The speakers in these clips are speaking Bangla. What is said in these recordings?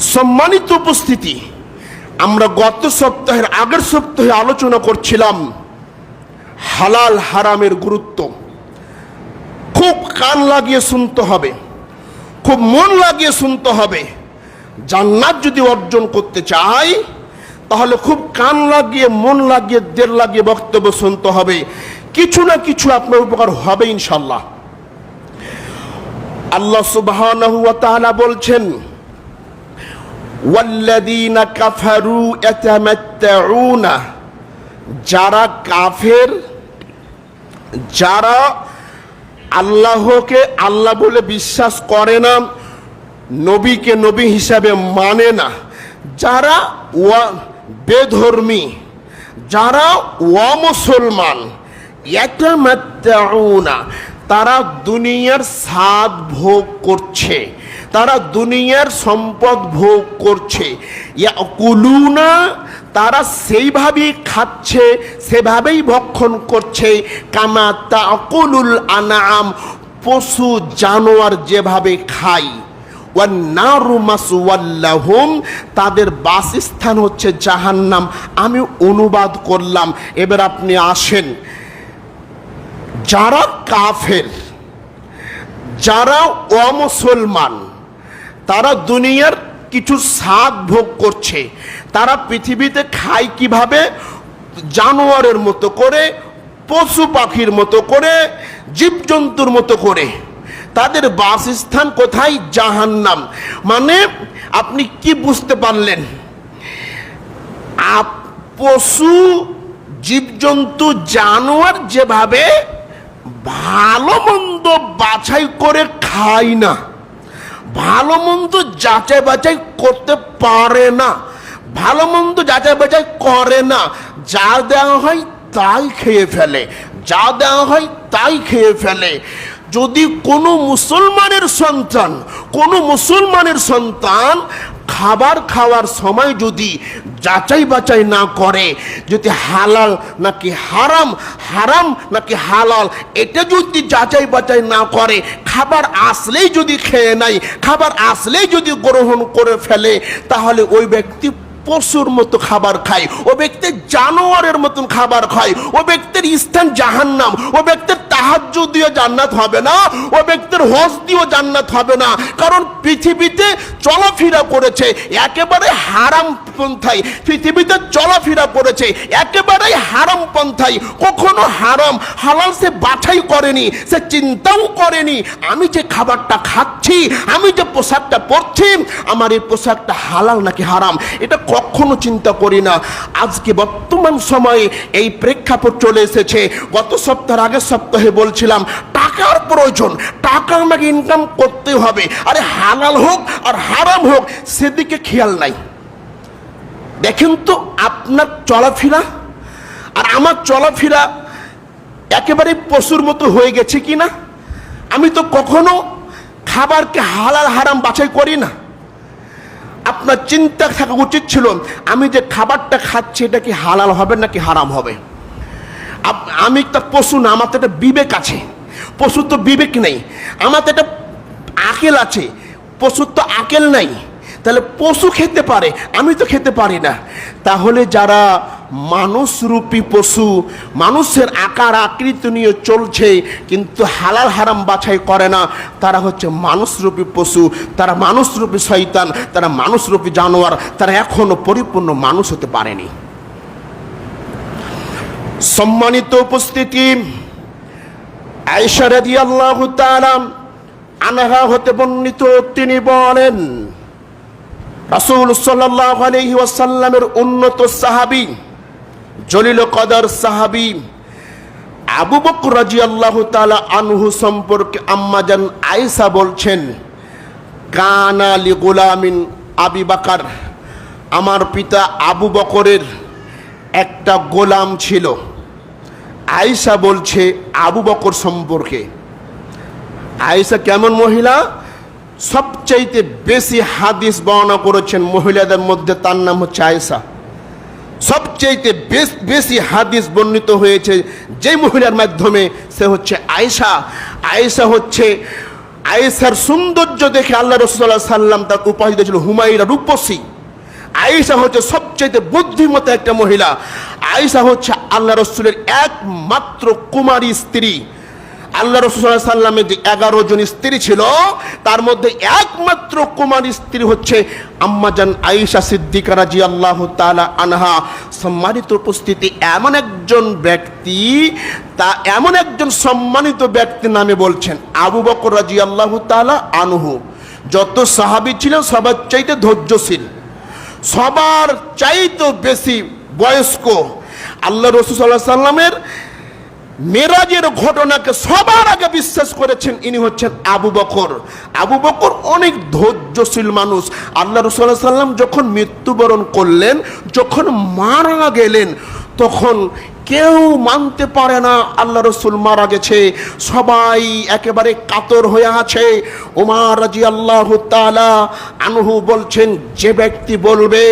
সম্মানিত উপস্থিতি, আমরা গত সপ্তাহের আগের সপ্তাহে আলোচনা করছিলাম হালাল হারামের গুরুত্ব। খুব কান লাগিয়ে শুনতে হবে, খুব মন লাগিয়ে শুনতে হবে। জান্নাত যদি অর্জন করতে চাই, তাহলে খুব কান লাগিয়ে, মন লাগিয়ে দের লাগিয়ে বক্তব্য শুনতে হবে। কিছু না কিছু আপনার উপকার হবে ইনশাল্লাহ আল্লাহ তাআলা বলছেন ওয়াল্লাযীনা কাফারু ইয়াতামাত্তাউনা, যারা কাফের, যারা আল্লাহকে আল্লাহ বলে বিশ্বাস করে না, নবীকে নবী হিসাবে মানে না, যারা ওয়া, বেধর্মী, যারা অমুসলমান, ইয়াতামাত্তাউনা, তারা দুনিয়ার স্বাদ ভোগ করছে। তারা দুনিয়ার সম্পদ ভোগ করছে। কুলুনা তারা সেইভাবেই খাচ্ছে, সেভাবেই ভক্ষণ করছে। কামা তাকুলুল আনাম পশু জানোয়ার যেভাবে খায়। তাদের বাসস্থান হচ্ছে জাহান্নাম। আমি অনুবাদ করলাম, এবার আপনি আসেন। যারা কাফের, যারা অমুসলমান তারা দুনিয়ার কিছু স্বাদ ভোগ করছে। তারা পৃথিবীতে খায় কীভাবে? জানোয়ারের মতো করে, পশু পাখির মতো করে, জীবজন্তুর মতো করে। তাদের বাসস্থান কোথায়? জাহান্নাম। মানে আপনি কি বুঝতে পারলেন? পশু, জীবজন্তু, জানোয়ার যেভাবে ভালো মন্দ বাছাই করে খায় না। ভালো মন্দ যাচাই বাছাই করতে পারে না। ভালো মন্দ যাচাই বাছাই করে না। যা দেওয়া হয় তাই খেয়ে ফেলে। যা দেওয়া হয় তাই খেয়ে ফেলে। যদি কোনো মুসলমানের সন্তান, কোনো মুসলমানের সন্তান খাবার খাওয়ার সময় যদি যাচাই বাচাই না করে, যদি হালাল নাকি হারাম হারাম নাকি হালাল, এটা যদি যাচাই বাচাই না করে, খাবার আসলেই যদি খেয়ে নেয়, খাবার আসলেই যদি গ্রহণ করে ফেলে, তাহলে ওই ব্যক্তি পশুর মতো খাবার খায়। ও ব্যক্তি জানোয়ারের মতন খাবার খায়। ও ব্যক্তির স্থান জাহান্নাম। ও ব্যক্তির তাহাজ্য দিয়ে জান্নাত হবে না। ও ব্যক্তির হজ দিয়েও জান্নাত হবে না। কারণ পৃথিবীতে চলাফেরা করেছে একেবারে হারাম পন্থায়। পৃথিবীতে চলাফেরা করেছে একেবারে হারাম পন্থায়। কখনো হারাম, হালাল সে বাছাই করেনি, সে চিন্তাও করেনি, আমি যে খাবারটা খাচ্ছি, আমি যে পোশাকটা পরছি, আমার এই পোশাকটা হালাল নাকি হারাম? এটা কখনো চিন্তা করি না। আজকে বর্তমান সময়ে এই প্রেক্ষাপট চলে এসেছে। গত সপ্তাহের আগের সপ্তাহে বলছিলাম, টাকার প্রয়োজন, টাকা আমাকে ইনকাম করতে হবে। আরে হালাল হোক আর হারাম হোক, সেদিকে খেয়াল নাই। দেখেন তো আপনার চলাফেরা, আর আমার চলাফেরা একেবারে পশুর মতো হয়ে গেছে কি না আমি তো কখনো খাবারকে হালাল হারাম বাছাই করি না। আপনার চিন্তা থাকা উচিত ছিল, আমি যে খাবারটা খাচ্ছি, এটা কি হালাল হবে নাকি হারাম হবে? আমি একটা পশু না, আমার তো একটা বিবেক আছে। পশুর তো বিবেক নেই। আমার তো একটা আকেল আছে। পশুর তো আকেল নাই। তাহলে পশু খেতে পারে, আমি তো খেতে পারি না। তাহলে যারা মানুষরূপী পশু, মানুষের আকার আকৃতি নিয়ে চলছে, কিন্তু হালাল হারাম বাছাই করে না, তারা হচ্ছে মানুষরূপী পশু, তারা মানুষরূপী শয়তান, তারা মানুষরূপী জানোয়ার, তারা এখনও পরিপূর্ণ মানুষ হতে পারেনি। সম্মানিত উপস্থিতি, আয়েশা রাদিয়াল্লাহু তাআলা আনহা হতে বর্ণিত তিনি বলেন রাসূল সাল্লাল্লাহু আলাইহি ওয়াসাল্লামের উন্নত সাহাবী, জলিল কদর সাহাবী, আবু বকর রাদিয়াল্লাহু তাআলা আনহু সম্পর্কে আম্মাজান আয়েশা বলছেন, কানা লি গোলামিন আবি বাকার। আমার পিতা আবু বকরের একটা গোলাম ছিল। আয়েশা বলছে আবু বকর সম্পর্কে। আয়েশা কেমন মহিলা? সবচাইতে বেশি হাদিস বর্ণনা করেছেন মহিলাদের মধ্যে, তার নাম হচ্ছে আয়েশা। সবচাইতে বেশ হাদিস বর্ণিত হয়েছে যে মহিলার মাধ্যমে, সে হচ্ছে আয়েশা। আয়েশা হচ্ছে, আয়েশার সৌন্দর্য দেখে আল্লাহ রসুল্লাহ সাল্লাম তার উপাধি দিয়েছিল, হুমায়রা রূপসী। আয়েশা হচ্ছে সবচাইতে বুদ্ধিমত একটা মহিলা। আয়েশা হচ্ছে আল্লাহ রসুলের একমাত্র কুমারী স্ত্রী। আল্লাহ রসুল্লাহ সাল্লামের যে এগারো জন স্ত্রী ছিল, তার মধ্যে একমাত্র কুমারী স্ত্রী হচ্ছে আম্মাজান আয়েশা সিদ্দিকা রাজি আল্লাহ তালা আনহা। সম্মানিত উপস্থিতি, এমন একজন ব্যক্তি, তা এমন একজন সম্মানিত ব্যক্তির নামে বলছেন, আবু বকর রাজি আল্লাহ তালা আনহু। যত সাহাবি ছিলেন, সবার চাইতে ধৈর্যশীল, সবার চাইতে বেশি বয়স্ক। আল্লাহ রসুল সাল্লামের মেরাজের ঘটনাকে সবার আগে বিশ্বাস করেছেন, ইনি হচ্ছেন আবু বকর। আবু বকর অনেক ধৈর্যশীল মানুষ। আল্লাহ রসুল্লাহ যখন মৃত্যুবরণ করলেন, যখন মারা গেলেন, তখন কেউ মানতে পারে না, আল্লাহ রসুল মারা গেছে। সবাই একেবারে কাতর হয়ে আছে। ওমার রাজি আল্লাহ তালা আনহু বলছেন, যে ব্যক্তি বলবে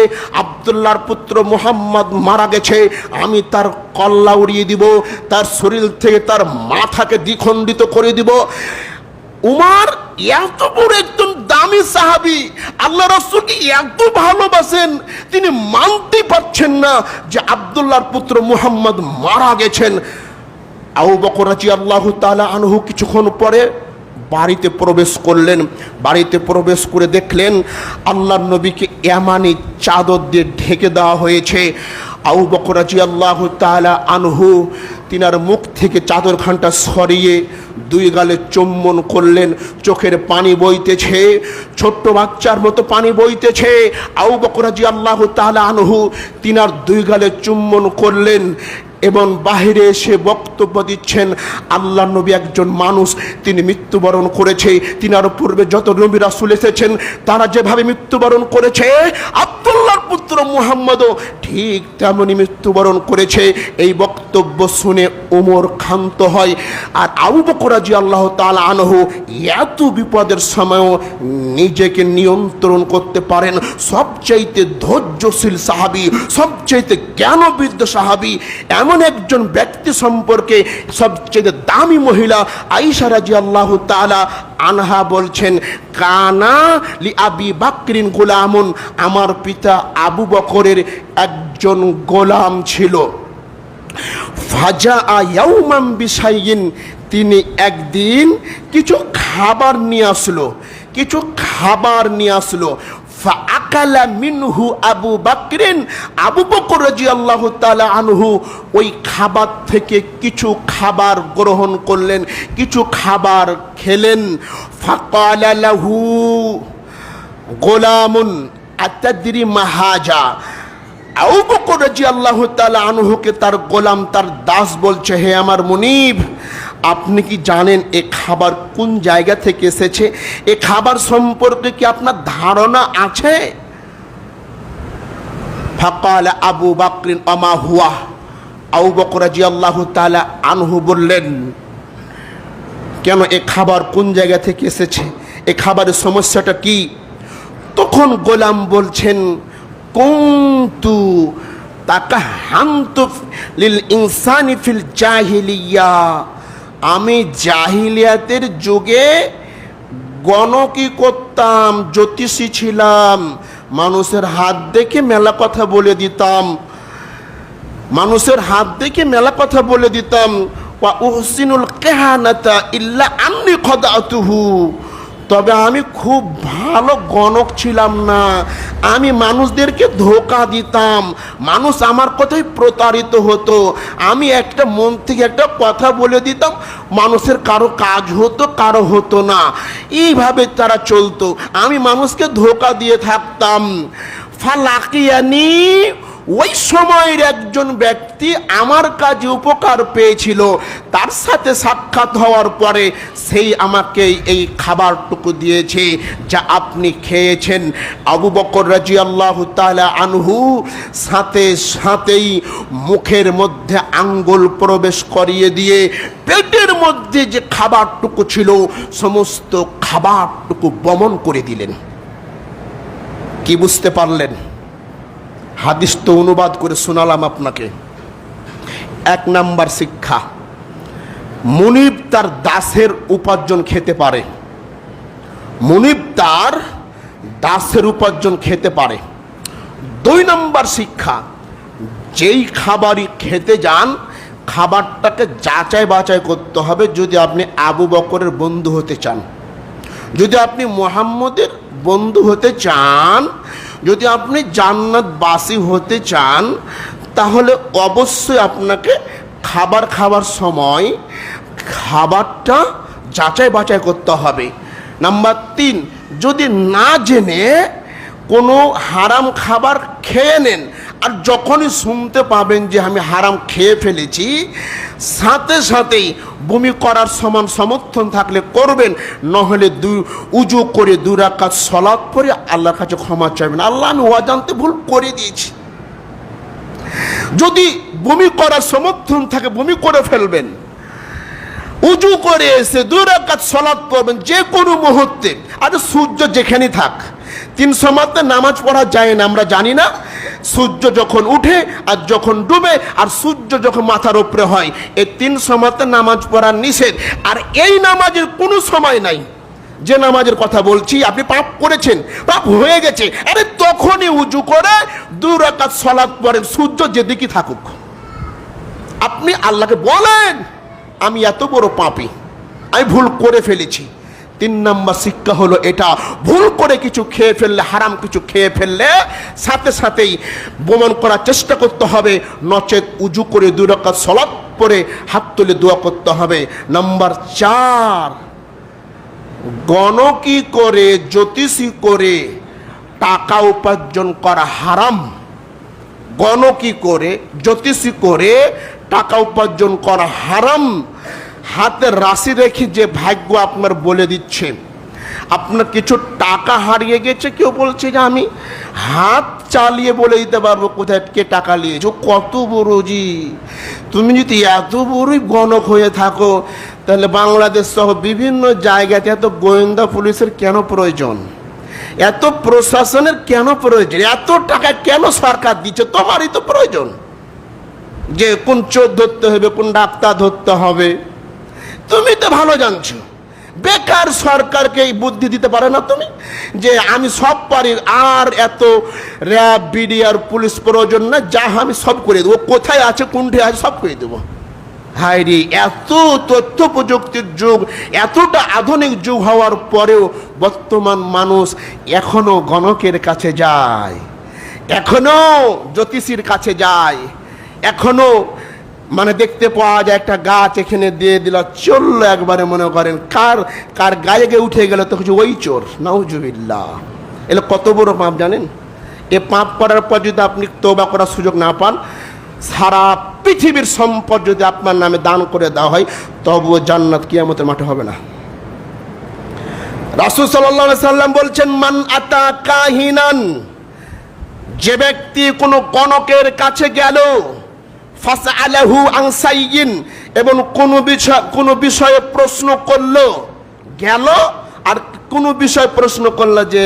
আবদুল্লাহর পুত্র মোহাম্মদ মারা গেছে, আমি তার কল্লা উড়িয়ে দিব, তার শরীর থেকে তার মাথাকে দ্বিখণ্ডিত করে দিব। উমার এত বড় দামি সাহাবি, আল্লাহ রসুলকে এত ভালোবাসেন, তিনি মানতে পারছেন না যে আবদুল্লাহর পুত্র মুহাম্মদ মারা গেছেন। আউ বকর রাজি আল্লাহ তাআলা আনহু কিছুক্ষণ পরে বাড়িতে প্রবেশ করলেন। বাড়িতে প্রবেশ করে দেখলেন, আল্লাহর নবীকে এমানি চাদর দিয়ে ঢেকে দেওয়া হয়েছে। আউ বকরাজি আল্লাহ তাআলা আনহু, তিনার মুখ থেকে চাদরখানটা সরিয়ে দুই গালে চুম্বন করলেন, চোখের পানি বইতেছে, ছোট্ট বাচ্চার মতো পানি বইতেছে। আউ বকরাজি আল্লাহ তাহলে আনহু তিনার দুই গালে চুম্বন করলেন এবং বাহিরে এসে বক্তব্য দিচ্ছেন, আল্লাহ নবী একজন মানুষ, তিনি মৃত্যুবরণ করেছে তিনি তিনার পূর্বে যত নবী রাসুল এসেছেন, তারা যেভাবে মৃত্যুবরণ করেছে, আব্দুল্লাহর পুত্র মুহাম্মদও ঠিক তেমনই মৃত্যুবরণ করেছে। এই বক্তব্য শুনে ওমর ক্ষান্ত হয়। আর আবু বকরাজি আল্লাহ তাআলা আনহ এত বিপদের সময়ও নিজেকে নিয়ন্ত্রণ করতে পারেন। সবচাইতে ধৈর্যশীল সাহাবি, সবচাইতে জ্ঞানবৃদ্ধ সাহাবি এমন একজন ব্যক্তি সম্পর্কে সবচেয়ে দামি মহিলা আইসা রাজি আল্লাহ তাআলা আনহা বলছেন, কানা লি আবি বাকরিন গোলামুন। আমার পিতা আবু বকরের একজন গোলাম ছিল। ফাজা আয়াউমাম বিসাইন তিনি একদিন কিছু খাবার নিয়ে আসলো, কিছু খাবার নিয়ে আসলো। আকালা মিনহু আবু বাকরিন, আবু বকর রাদিয়াল্লাহু তাআলা আনহু ওই খাবার থেকে কিছু খাবার গ্রহণ করলেন, কিছু খাবার খেলেন। ফাকালা লাহু গোলামুন, আতাদরি মাহাজা। আবু বকর রাদিয়াল্লাহু তাআলা আনহুকে তার গোলাম, তার দাস বলছে, হে আমার মুনিব আপনি কি জানেন এ খাবার কোন জায়গা থেকে এসেছে? এ খাবার সম্পর্কে কি আপনার ধারণা আছে? ফাকাল আবু বাকরিন, আমা হুয়া। আবু বকর রাদিয়াল্লাহু তাআলা আনহু বললেন, কেন এ খাবার কোন জায়গা থেকে এসেছে? এ খাবারের সমস্যাটা কি? তখন গোলাম বলছেন, কুন্তু তাকা হান্তু লিল ইনসানি ফিল জাহিলিয়া। আমি জাহিলিয়াতের যুগে গণকি করতাম, জ্যোতিষী ছিলাম। মানুষের হাত দেখে মেলা কথা বলে দিতাম। মানুষের হাত দেখে মেলা কথা বলে দিতাম। ওয়া উহসিনুল কেহানাতা ইল্লা আমনি খদাতুহু। তবে আমি খুব ভালো গণক ছিলাম না। আমি মানুষদেরকে ধোকা দিতাম। মানুষ আমার কথাই প্রতারিত হতো। আমি একটা মন থেকে একটা কথা বলে দিতাম, মানুষের কারও কাজ হতো, কারও হতো না। এইভাবে তারা চলতো। আমি মানুষকে ধোকা দিয়ে থাকতাম। ফালাকিয়ানি ওই সময়ের একজন ব্যক্তি আমার কাজে উপকার পেয়েছিল। তার সাথে সাক্ষাৎ হওয়ার পরে সেই আমাকে এই খাবারটুকু দিয়েছে যা আপনি খেয়েছেন। আবু বকর রাজি আল্লাহ আনহু সাথে সাথেই মুখের মধ্যে আঙ্গুল প্রবেশ করিয়ে দিয়ে পেটের মধ্যে যে খাবারটুকু ছিল, সমস্ত খাবারটুকু বমন করে দিলেন। কি বুঝতে পারলেন? হাদিস তো অনুবাদ করে শোনালাম আপনাকে। এক নাম্বার শিক্ষা, মুনিব তার দাসের উপার্জন খেতে পারে। মুনিব তার দাসের উপার্জন খেতে পারে। দুই নম্বর শিক্ষা, যেই খাবারই খেতে যান, খাবারটাকে যাচাই বাছাই করতে হবে যদি আপনি আবু বকরের বন্ধু হতে চান। যদি আপনি মোহাম্মদের বন্ধু হতে চান যদি আপনি জান্নাতবাসী হতে চান, তাহলে অবশ্যই আপনাকে খাবার খাবার সময় খাবারটা যাচাই বাছাই করতে হবে। নাম্বার তিন, যদি না জেনে কোনো হারাম খাবার খেয়ে নেন আর যখনই শুনতে পাবেন যে আমি হারাম খেয়ে ফেলেছি, সাথে সাথেই বমি করার সমান সমর্থন থাকলে করবেন, নহলে দু উজু করে দু রাকাত সলাৎ পরে আল্লাহর কাছে ক্ষমা চাইবেন। আল্লাহ আমি অজান্তে ভুল করে দিয়েছি। যদি বমি করার সমর্থন থাকে, বমি করে ফেলবেন। উজু করে এসে দুই রাকাত সলাৎ পড়বেন যে কোনো মুহূর্তে। আর সূর্য যেখানে থাক, তিন সময়তে নামাজ পড়া যায় না, আমরা জানি না। সূর্য যখন উঠে আর যখন ডুবে, আর সূর্য যখন মাথার উপরে হয় এই তিন সময়তে নামাজ পড়ার নিষেধ। আর এই নামাজের কোনো সময় নাই। যে নামাজের কথা বলছি, আপনি পাপ করেছেন, পাপ হয়ে গেছে, আরে তখনই উজু করে দু রাকাত সলাৎ পড়েন, সূর্য যেদিকে থাকুক। আপনি আল্লাহকে বলেন, আমি এত বড় পাপি, আমি ভুল করে ফেলেছি। তিন নম্বর শিক্ষা হলো এটা, ভুল করে কিছু খেয়ে ফেললে, হারাম কিছু খেয়ে ফেললে সাথে সাথেই বোমন করার চেষ্টা করতে হবে, নচেত উজু করে দুই রকাত সলাৎ পরে হাত তুলে দোয়া করতে হবে। নাম্বার চার, গণকি করে, জ্যোতিষী করে টাকা উপার্জন করা হারাম। গণকি করে, জ্যোতিষী করে টাকা উপার্জন করা হারাম। হাতে রাশি রেখে যে ভাগ্য আপনার বলে দিচ্ছে, আপনার কিছু টাকা হারিয়ে গেছে, কেউ বলছে যে আমি হাত চালিয়ে বলে দিতে পারব, কোথায় কে টাকা নিয়েছো? কত বড় জি। তুমি যদি এত বড়ই গণক হয়ে থাকো, তাহলে বাংলাদেশ সহ বিভিন্ন জায়গাতে এত গোয়েন্দা পুলিশের কেন প্রয়োজন? এত প্রশাসনের কেন প্রয়োজন? এত টাকা কেন সরকার দিচ্ছে? তোমারই তো প্রয়োজন। যে কোন চোর ধরতে হবে, কোন ডাক্তার ধরতে হবে তুমি তো ভালো জানছো। বেকার সরকারকে এই বুদ্ধি দিতে পারে না তুমি? যে আমি সব পারি, আর এত র্যাব, বিডিআর, পুলিশ প্রয়োজন না যা আমি সব করে দেবো। কোথায় আছে, কোনটি আছে, সব করে দেবো। হায় রে, এত তথ্য প্রযুক্তির যুগ, এতটা আধুনিক যুগ হওয়ার পরেও বর্তমান মানুষ এখনও গণকের কাছে যায়। এখনও জ্যোতিষীর কাছে যায়। এখনও মানে দেখতে পাওয়া যায় একটা গাছ এখানে দিয়ে দিল, চলল একবারে মনে করেন। কার কার গায়ে গিয়ে উঠে গেল তো কিছু ওই চোর, নাউজুবিল্লাহ। এগুলো কত বড় পাপ জানেন? এ পাপ করার পর যদি আপনি তোবা করার সুযোগ না পান, সারা পৃথিবীর সম্পদ যদি আপনার নামে দান করে দেওয়া হয়, তবুও জান্নাত কিয়ামতের মাঠে হবে না। রাসুল সাল্লাহ সাল্লাম বলছেন, মান আতা কাহিনান, যে ব্যক্তি কোনো কনকের কাছে গেল ফাসা আলাহু আংসাইগিন এবং কোনো বিষয় কোনো বিষয়ে প্রশ্ন করল, গেল, আর কোনো বিষয় প্রশ্ন করল যে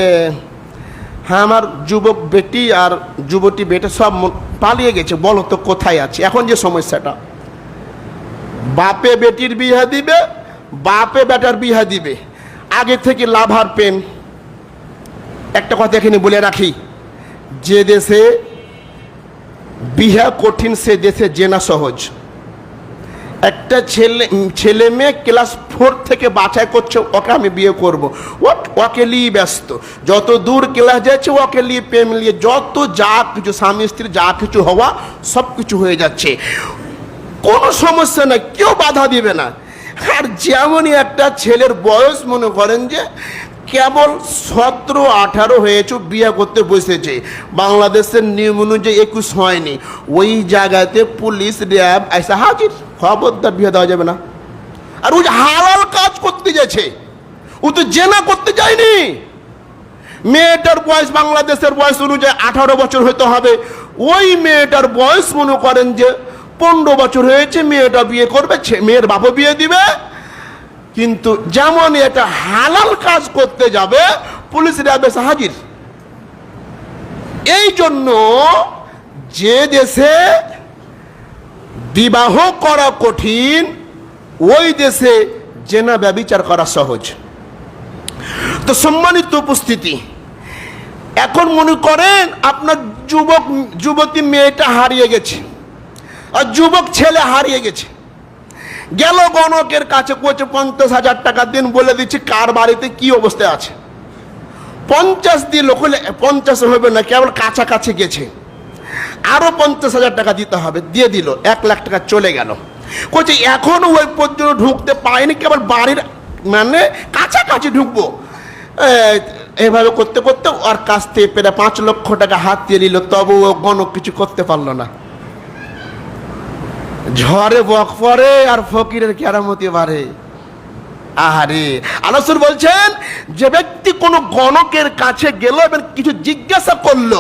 হ্যাঁ আমার যুবক বেটি আর যুবতী বেটে সব পালিয়ে গেছে, বলো তো কোথায় আছে? এখন যে সমস্যাটা, বাপে বেটির বিয়ে দিবে, বাপে বেটার বিয়ে দিবে, আগে থেকে লাভার পেন একটা কথা এখানে বলে রাখি, যে দেশে বিহা কঠিন, সে দেশে জেনা সহজ। একটা ছেলে ছেলে মেয়ে ক্লাস ফোর থেকে বাছাই করছে, ওকে আমি বিয়ে করব। ওকে নিয়ে ব্যস্ত। যত দূর ক্লাস যাচ্ছে, ওকে নিয়ে প্রেম নিয়ে যত যা কিছু, স্বামী স্ত্রী যা কিছু হওয়া, সব কিছু হয়ে যাচ্ছে। কোনো সমস্যা নাই, কেউ বাধা দিবে না। আর যেমনই একটা ছেলের বয়স, মনে করেন যে কেবল সতেরো আঠারো হয়েছে, বিয়ে করতে বসেছে। বাংলাদেশের নিয়ম অনুযায়ী একুশ হয়নি। ওই জায়গাতে পুলিশ, র্যাব এসে হাজির। খবরদার বিয়ে দেওয়া যাবে না। আর ওই হালাল কাজ করতে যাচ্ছে, ও তো জেনা করতে যায়নি। মেয়েটার বয়স বাংলাদেশের বয়স অনুযায়ী আঠারো বছর হতে হবে। ওই মেয়েটার বয়স মনে করেন যে পনেরো বছর হয়েছে, মেয়েটা বিয়ে করবে মেয়ের বাবা বিয়ে দিবে। কিন্তু যেমন এটা হালাল কাজ করতে যাবে, পুলিশ র্যাব এসে হাজির। এই জন্য যে দেশে বিবাহ করা কঠিন, ওই দেশে জেনা ব্যবিচার করা সহজ। তো সম্মানিত উপস্থিতি, এখন মনে করেন আপনার যুবক, যুবতী মেয়েটা হারিয়ে গেছে, আর যুবক ছেলে হারিয়ে গেছে। গেল গণকের কাছে কোচে পঞ্চাশ হাজার টাকা দিন বলে দিচ্ছি, কার বাড়িতে কি অবস্থায় আছে? পঞ্চাশ দিন লোক হলে পঞ্চাশ হবে না, কেবল কাছাকাছি গেছে। আরও পঞ্চাশ হাজার টাকা দিতে হবে, দিয়ে দিল, এক লাখ টাকা চলে গেল। কোচে এখনও ওই পর্যন্ত ঢুকতে পায়নি কেবল বাড়ির মানে কাছাকাছি ঢুকবো। এভাবে করতে করতে আর কাছ থেকে প্রায় পাঁচ লক্ষ টাকা হাত দিয়ে নিল তবু ও গণক কিছু করতে পারল না। ঝড়ে বক পরে আর ফকিরের কেরামতি বাড়ে। আহারে আলোসুর বলছেন, যে ব্যক্তি কোনো গণকের কাছে গেল এবং কিছু জিজ্ঞাসা করল,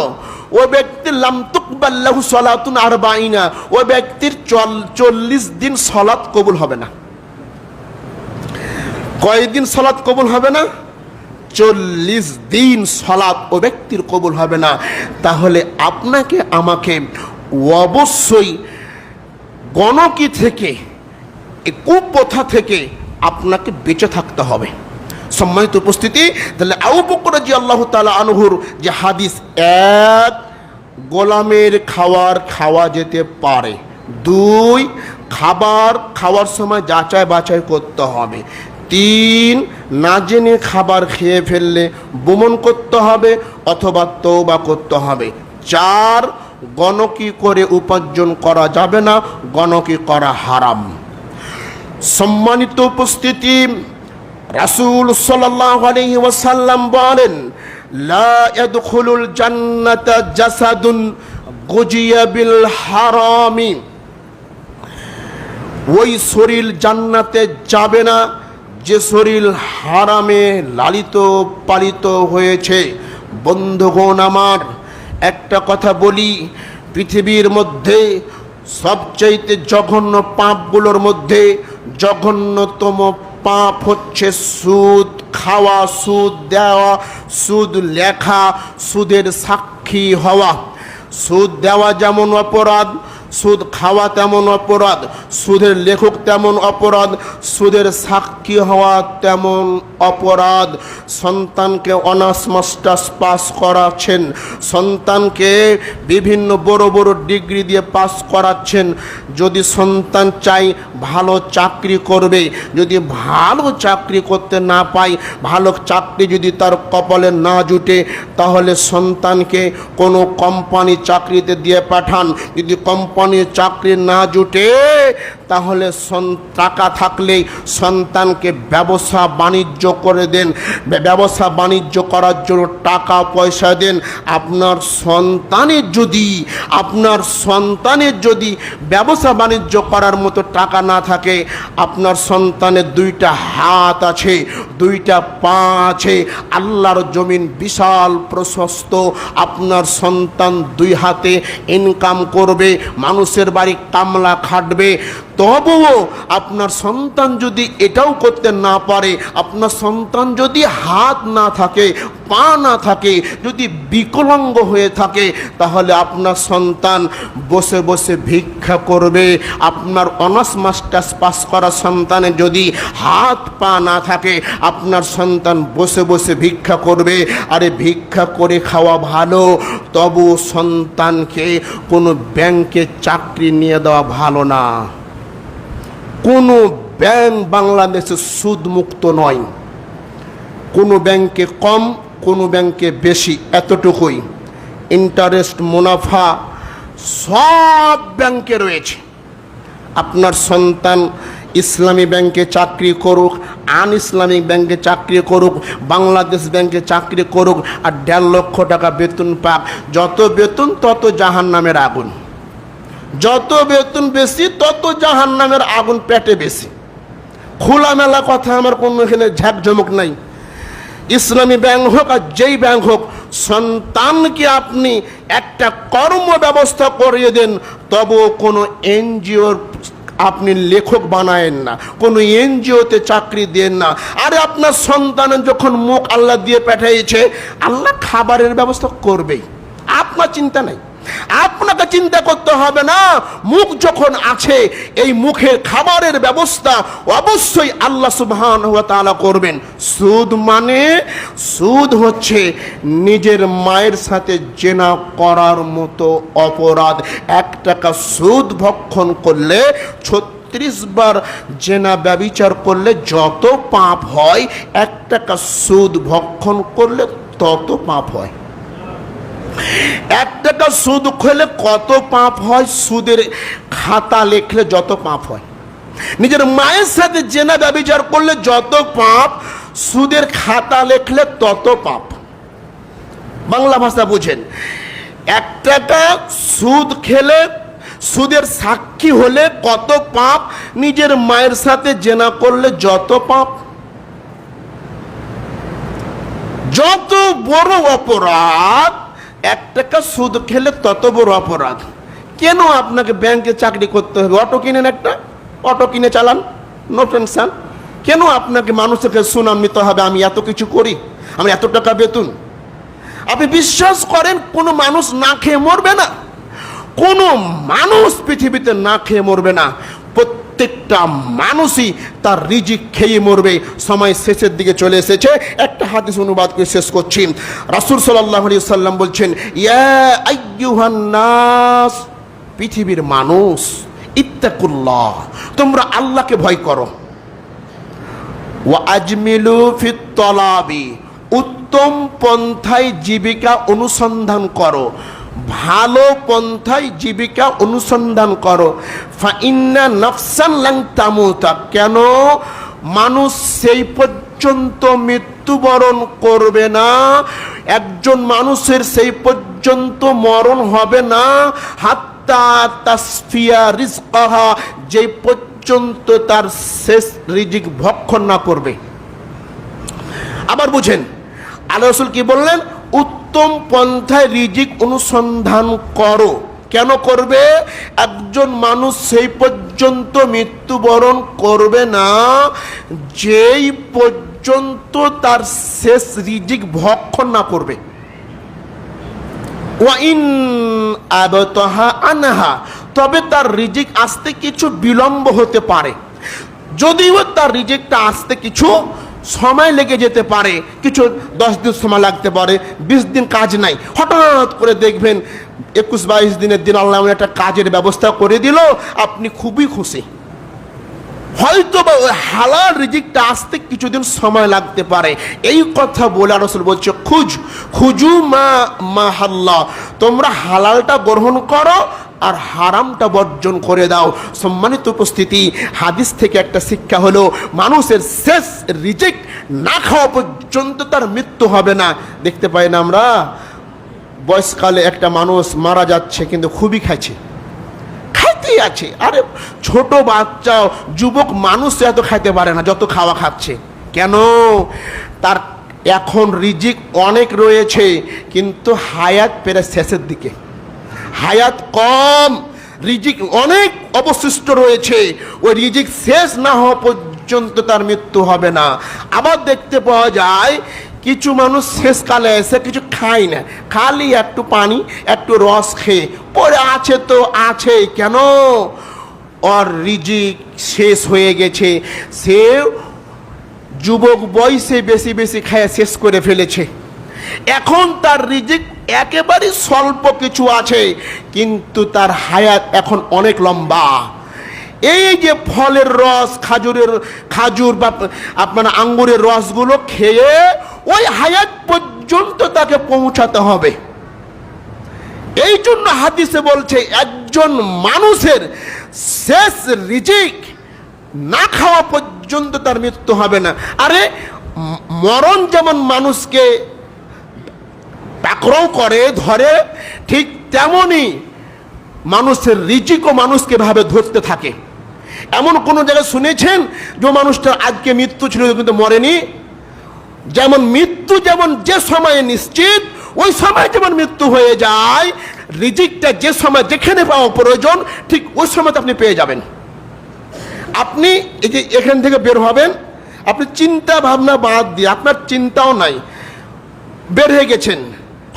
ও ব্যক্তির লামতুকবাল্লাহু সলাতুন আর বাইনা ও ব্যক্তির চল চল্লিশ দিন সলাৎ কবুল হবে না। কয়দিন সলাৎ কবুল হবে না? চল্লিশ দিন সলাৎ ও ব্যক্তির কবুল হবে না। তাহলে আপনাকে, আমাকে অবশ্যই গণকি থেকে এই কুপ্রথা থেকে আপনাকে বেঁচে থাকতে হবে। সম্মানিত উপস্থিতি, তাহলে আউ বকর জি আল্লাহ তালা আনহুর যে হাদিস, এক, গোলামের খাওয়ার খাওয়া যেতে পারে। দুই, খাবার খাওয়ার সময় যাচাই বাছাই করতে হবে। তিন, না জেনে খাবার খেয়ে ফেললে বুমন করতে হবে অথবা তৌবা করতে হবে। চার গণকি করে উপার্জন করা যাবে না, গণকি করা হারাম। সম্মানিত উপস্থিতি, রাসূল আলাইহি ওয়াসাল্লাম বলেন, লা ইয়াদখুলুল জান্নাতা জাসাদুন গুজিয়া হারামি। ওই শরীর জান্নাতে যাবে না, যে শরীর হারামে লালিত, পালিত হয়েছে। বন্ধুগণ আমার একটা কথা বলি, পৃথিবীর মধ্যে সবচাইতে জঘন্য পাপগুলোর মধ্যে জঘন্যতম পাপ হচ্ছে সুদ, খাওয়া, সুদ দেওয়া, সুদ লেখা, সুদের সাক্ষী হওয়া। সুদ দেওয়া যেমন অপরাধ সুদ খাওয়া তেমন অপরাধ, সুদের লেখক তেমন অপরাধ, সুদের সাক্ষী হওয়া তেমন অপরাধ। সন্তানকে অনার্স মাস্টার্স পাস করাচ্ছেন, সন্তানকে বিভিন্ন বড় বড় ডিগ্রি দিয়ে পাস করাচ্ছেন। যদি সন্তান চাই ভালো চাকরি করবে, যদি ভালো চাকরি করতে না পায়, ভালো চাকরি যদি তার কপালে না জুটে, তাহলে সন্তানকে কোনো কোম্পানি চাকরিতে দিয়ে পাঠান। যদি কোম্পানির চাকরি না জুটে, তাহলে টাকা থাকলেই সন্তানকে ব্যবসা বাণিজ্য করে দেন। ব্যবসা বাণিজ্য করার জন্য টাকা, পয়সা দেন। আপনার সন্তানের যদি, আপনার সন্তানের যদি ব্যবসা বাণিজ্য করার মতো টাকা না থাকে, আপনার সন্তানের দুইটা হাত আছে, দুইটা পা আছে, আল্লাহর জমিন বিশাল প্রশস্ত, আপনার সন্তান দুই হাতে ইনকাম করবে মানুষের বাড়ি কামলা খাটবে। তবুও আপনার সন্তান যদি এটাও করতে না পারে, আপনার সন্তান যদি হাত না থাকে, পা না থাকে, যদি বিকলাঙ্গ হয়ে থাকে, তাহলে আপনার সন্তান বসে বসে ভিক্ষা করবে। আপনার অনার্স মাস্টার্স পাস করা সন্তানের যদি হাত পা না থাকে, আপনার সন্তান বসে বসে ভিক্ষা করবে। আরে ভিক্ষা করে খাওয়া ভালো তবু সন্তানকে কোনো ব্যাংকে চাকরি নিয়ে দেওয়া ভালো না। কোনো ব্যাংক বাংলাদেশে সুদমুক্ত নয়। কোনো ব্যাংকে কম, কোনো ব্যাংকে বেশি, এতটুকুই। ইন্টারেস্ট মুনাফা সব ব্যাংকে রয়েছে। আপনার সন্তান ইসলামী ব্যাংকে চাকরি করুক, আন ইসলামিক ব্যাংকে চাকরি করুক, বাংলাদেশ ব্যাংকে চাকরি করুক, আর দেড় লক্ষ টাকা বেতন পাক, যত বেতন, তত জাহান নামের আগুন। যত বেতন বেশি, তত জাহান নামের আগুন পেটে বেশি। খোলামেলা কথা আমার কোনো এখানে ঝাঁকঝমক নাই। ইসলামী ব্যাংক হোক আর যেই ব্যাংক হোক, সন্তানকে আপনি একটা কর্ম ব্যবস্থা করিয়ে দেন তবুও কোনো এনজিওর আপনি লেখক বানায়েন না, কোনো এনজিওতে চাকরি দেন না। আরে আপনার সন্তানের যখন মুখ আল্লাহ দিয়ে পাঠিয়েছে আল্লাহ খাবারের ব্যবস্থা করবেই। আপনার চিন্তা নাই। আপনাকে চিন্তা করতে হবে না। মুখ যখন আছে, এই মুখের খাবারের ব্যবস্থা অবশ্যই আল্লাহ সুবহান তাআলা করবেন। সুদ মানে সুদ হচ্ছে নিজের মায়ের সাথে জেনা করার মতো অপরাধ। এক টাকা সুদ ভক্ষণ করলে, ছত্রিশ বার জেনা ব্যবিচার করলে যত পাপ হয়, এক টাকা সুদ ভক্ষণ করলে তত পাপ হয়। এক টাকা সুদ খেলে কত পাপ হয়? সুদের খাতা লেখলে যত পাপ হয়। নিজের মায়ের সাথে জেনা ব্যবচার করলে যত পাপ, সুদের খাতা লেখলে তত পাপ। বাংলা ভাষা বুঝেন এক টাকা সুদ খেলে, সুদের সাক্ষী হলে কত পাপ? নিজের মায়ের সাথে জেনা করলে যত পাপ। যত বড় অপরাধ এক টাকা সুদ খেলে তত বড় অপরাধ। কেন আপনাকে ব্যাংকে চাকরি করতে হবে? অটো কিনেন একটা। অটো কিনে চালান। নো টেনশন কেন আপনাকে মানুষকে সুনাম নিতে হবে? আমি এত কিছু করি। আমি এত টাকা বেতন। আপনি বিশ্বাস করেন, কোনো মানুষ না খেয়ে মরবে না? কোনো মানুষ পৃথিবীতে না খেয়ে মরবে না। প্রত্যেকটা মানুষই তার রিজিক খেয়ে মরবে। সময় শেষের দিকে চলে এসেছে। একটা হাদিস অনুবাদ করে শেষ করছি। রাসূল সাল্লাল্লাহু আলাইহি সাল্লাম বলছেন নাস, পৃথিবীর মানুষ, ইত্তাকুল্লাহ, তোমরা আল্লাহকে ভয় করো। ওয়া আজমিলু ফিত তলাবি, উত্তম পন্থায় জীবিকা অনুসন্ধান করো। ভালো পন্থায় জীবিকা অনুসন্ধান করো। ফাইন্না নফসান লাং কেন? মানুষ সেই পর্যন্ত মৃত্যুবরণ করবে না। একজন মানুষের সেই পর্যন্ত মরণ হবে না। হাত্তা তাসফিয়া রিজকাহা। যে পর্যন্ত তার শেষ রিজিক ভক্ষণ না করবে। আবার বুঝেন। আল্লাহ রসুল কি বললেন? উত্তম পন্থায় রিজিক অনুসন্ধান করো। কেন করবে? একজন মানুষ সেই পর্যন্ত মৃত্যুবরণ করবে না, যেই পর্যন্ত তার শেষ রিজিক ভক্ষণ না করবে। ওয়াইন আবতহা আনহা, তবে তার রিজিক আসতে কিছু বিলম্ব হতে পারে। যদিও তার রিজেক্টটা আসতে কিছু সময় লেগে যেতে পারে, কিছু দশ দিন সময় লাগতে পারে, বিশ দিন কাজ নাই। হঠাৎ করে দেখবেন একুশ বাইশ দিনের দিন আল্লাহ একটা কাজের ব্যবস্থা করে দিল, আপনি খুবই খুশি। হয়তো বা ওই হালাল রিজিকটা আসতে কিছুদিন সময় লাগতে পারে। এই কথা বলে রসুল বলছে, খুঁজ, খুঁজু মা মা হাল্লা তোমরা হালালটা গ্রহণ করো আর হারামটা বর্জন করে দাও। সম্মানিত উপস্থিতি, হাদিস থেকে একটা শিক্ষা হলো, মানুষের শেষ রিজেক্ট না খাওয়া পর্যন্ত তার মৃত্যু হবে না। দেখতে পাই না আমরা, বয়সকালে একটা মানুষ মারা যাচ্ছে, কিন্তু খুবই খাইছে। খাইতেই আছে। আরে, ছোট বাচ্চা, যুবক মানুষ এত খাইতে পারে না, যত খাওয়া খাচ্ছে। কেন? তার এখন রিজিক অনেক রয়েছে, কিন্তু হায়াত পেরে শেষের দিকে। হায়াত কম। রিজিক অনেক অবশিষ্ট রয়েছে। ওই রিজিক শেষ না হওয়া পর্যন্ত তার মৃত্যু হবে না। আবার দেখতে পাওয়া যায়, কিছু মানুষ শেষকালে এসে কিছু খায় না। খালি একটু পানি, একটু রস খেয়ে। পরে আছে তো আছে কেন? ওর রিজিক শেষ হয়ে গেছে। সে যুবক বয়সে বেশি বেশি খায়, শেষ করে ফেলেছে। এখন তার রিজিক একেবারে স্বল্প কিছু আছে, কিন্তু তার হায়াত এখন অনেক লম্বা। এই যে ফলের রস, খাজুরের, খাজুর বা আপনার আঙ্গুরের রসগুলো খেয়ে ওই হায়াত পর্যন্ত তাকে পৌঁছাতে হবে। এই জন্য হাদিসে বলছে, একজন মানুষের শেষ রিজিক না খাওয়া পর্যন্ত তার মৃত্যু হবে না। আরে মরণ যেমন মানুষকে পাকড়াও করে, ধরে, ঠিক তেমনই মানুষের রিজিকও মানুষকে ভাবে ধরতে থাকে। এমন কোন জায়গায় শুনেছেন যে মানুষটা আজকে মৃত্যু ছিল, কিন্তু মরেনি? যেমন মৃত্যু যেমন যে সময়ে নিশ্চিত, ওই সময় যেমন মৃত্যু হয়ে যায়, রিজিকটা যে সময় যেখানে পাওয়া প্রয়োজন, ঠিক ওই সময় আপনি পেয়ে যাবেন। আপনি এই যে এখান থেকে বের হবেন, আপনি চিন্তা ভাবনা বাদ দিয়ে, আপনার চিন্তাও নাই, বের হয়ে গেছেন।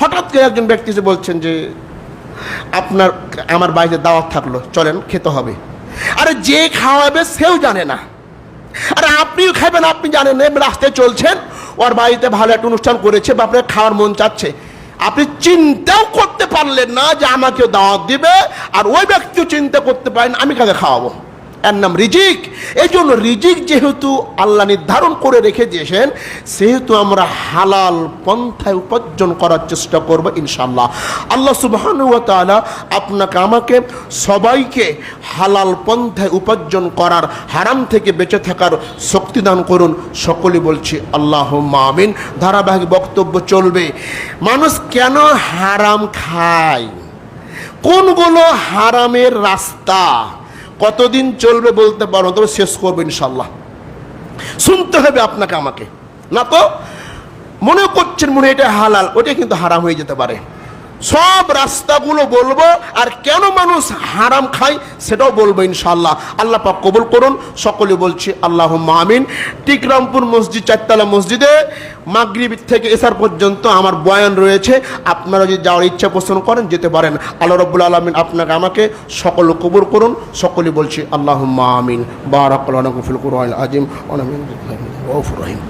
হঠাৎ করে একজন ব্যক্তি যে বলছেন যে, আপনার, আমার বাড়িতে দাওয়াত থাকল, চলেন, খেতে হবে। আরে যে খাওয়াবে সেও জানে না। আরে আপনিও খাবেন, আপনি জানেন রাস্তায় চলছেন, ওর বাড়িতে ভালো একটা অনুষ্ঠান করেছে, বা আপনার খাওয়ার মন চাচ্ছে। আপনি চিন্তাও করতে পারলেন না যে আমাকে দাওয়াত দিবে, আর ওই ব্যক্তিও চিন্তা করতে পারেন, আমি কাকে খাওয়াবো? এর নাম রিজিক। এই জন্য রিজিক যেহেতু আল্লাহ নির্ধারণ করে রেখে দিয়েছেন সেহেতু আমরা হালাল পন্থায় উপার্জন করার চেষ্টা করব ইনশাল্লাহ আল্লাহ সুবাহানুয়াতালা আপনাকে, আমাকে সবাইকে হালাল পন্থায় উপার্জন করার, হারাম থেকে বেঁচে থাকার শক্তি দান করুন। সকলে বলছি আল্লাহ মামিন ধারাবাহিক বক্তব্য চলবে। মানুষ কেন হারাম খায়? কোনগুলো হারামের রাস্তা? কতদিন চলবে বলতে পারো, তবে শেষ করব ইনশাল্লাহ শুনতে হবে আপনাকে আমাকে। না তো, মনে করছেন মনে এটা হালাল, ওটা কিন্তু হারাম হয়ে যেতে পারে। সব রাস্তাগুলো বলব, আর কেন মানুষ হারাম খায় সেটাও বলব ইনশাল্লাহ আল্লাহ পাক কবুল করুন, সকলে বলছি আল্লাহ আমিন। টিকরামপুর মসজিদ, চারতলা মসজিদে মাগরিব থেকে এসার পর্যন্ত আমার বয়ান রয়েছে। আপনারা যদি যাওয়ার ইচ্ছা পোষণ করেন, যেতে পারেন। আল্লাহ রব্বুল আলমিন আপনাকে, আমাকে সকল কবুল করুন, সকলে বলছি আল্লাহ আমিন। বারাকাল আজিম রহিম।